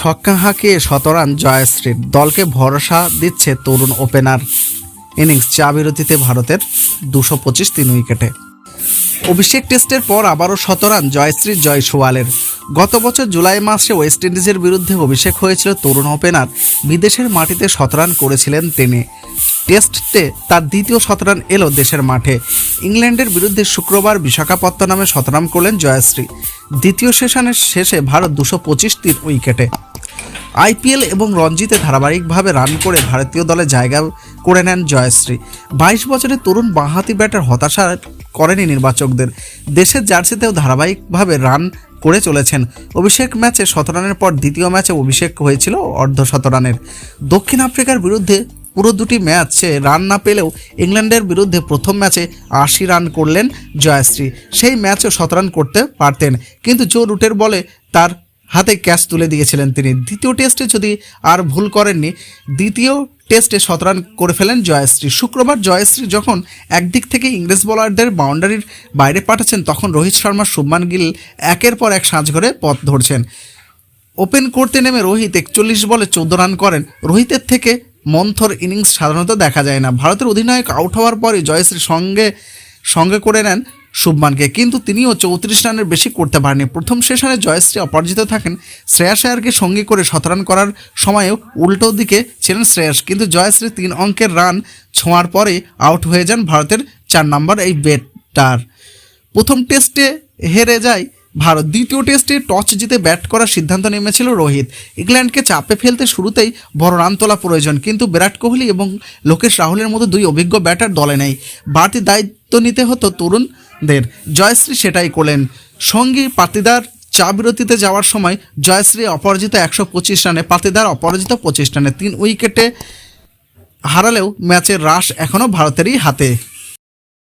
ছক্কা হাঁকিয়ে শতরান জয়শ্রীর। দলকে ভরসা দিচ্ছে তরুণ ওপেনার। ইনিংস চা বিরতিতে ভারতের দুশো পঁচিশ তিন উইকেটে। অভিষেক টেস্টের পর আবারও শতরান জয়শ্রী, জয় সোয়ালের। গত বছর জুলাই মাসে ওয়েস্ট ইন্ডিজের বিরুদ্ধে অভিষেক হয়েছিল তরুণ ওপেনার। বিদেশের মাটিতে শতরান করেছিলেন তিনি। টেস্টে তার দ্বিতীয় শতরান এলো দেশের মাঠে। ইংল্যান্ডের বিরুদ্ধে শুক্রবার বিশাখাপত্তনামে শতরান করলেন জয়শ্রী। দ্বিতীয় সেশনের শেষে ভারত দুশো পঁচিশ তিন উইকেটে। আইপিএল এবং রঞ্জিতে ধারাবাহিকভাবে রান করে ভারতীয় দলে জায়গা করে নেন জয়শ্রী। বাইশ বছরের তরুণ বাঁহাতি ব্যাটার হতাশা করেনি নির্বাচকদের। দেশের জার্সিতেও ধারাবাহিকভাবে রান করে চলেছেন। অভিষেক ম্যাচে শতরানের পর দ্বিতীয় ম্যাচে অভিষেক হয়েছিল অর্ধ শতরানের দক্ষিণ আফ্রিকার বিরুদ্ধে পুরো দুটি ম্যাচে রান না পেলেও ইংল্যান্ডের বিরুদ্ধে প্রথম ম্যাচে আশি রান করলেন জয়শ্রী। সেই ম্যাচেও শতরান করতে পারতেন। কিন্তু জো রুটের বলে তার হাতে ক্যাচ তুলে দিয়েছিলেন তিনি। দ্বিতীয় টেস্টে যদি আর ভুল করেননি, দ্বিতীয় টেস্টে শতরান করে ফেলেন জয়শ্রী। শুক্রবার জয়শ্রী যখন একদিক থেকে ইংরেজ বোলারদের বাউন্ডারির বাইরে পাঠাচ্ছেন, তখন রোহিত শর্মা, শুভমান গিল একের পর এক সাজঘরে পথ ধরছেন। ওপেন করতে নেমে রোহিত একচল্লিশ বলে চোদ্দ রান করেন। রোহিতের থেকে মন্থর ইনিংস সাধারণত দেখা যায় না। ভারতের অধিনায়ক আউট হওয়ার পরে জয়শ্রী সঙ্গে সঙ্গে করে নেন শুভমানকে। কিন্তু তিনিও চৌত্রিশ রানের বেশি করতে পারেননি। প্রথম সেশনে জয়শ্রী অপরাজিত থাকেন শ্রেয়াস আয়ারকে সঙ্গী করে শতরান করার সময়ও উল্টো দিকে ছিলেন শ্রেয়াস। কিন্তু জয়শ্রী তিন অঙ্কের রান ছোঁয়ার পরে আউট হয়ে যান ভারতের চার নম্বর এই ব্যাটার প্রথম টেস্টে হেরে যায় ভারত। দ্বিতীয় টেস্টে টস জিতে ব্যাট করার সিদ্ধান্ত নেমেছিল রোহিত। ইংল্যান্ডকে চাপে ফেলতে শুরুতেই বড় রান তোলা প্রয়োজন। কিন্তু বিরাট কোহলি এবং লোকেশ রাহুলের মতো দুই অভিজ্ঞ ব্যাটার দলে নেই। বাড়তি দায়িত্ব নিতে হতো তরুণদের জয়শ্রী সেটাই করলেন। সঙ্গী পাতিদার চা বিরতিতে যাওয়ার সময় জয়শ্রী অপরাজিত একশো পঁচিশ রানে, পাতিদার অপরাজিত পঁচিশ রানে তিন উইকেটে হারালেও ম্যাচের রাশ এখনও ভারতেরই হাতে।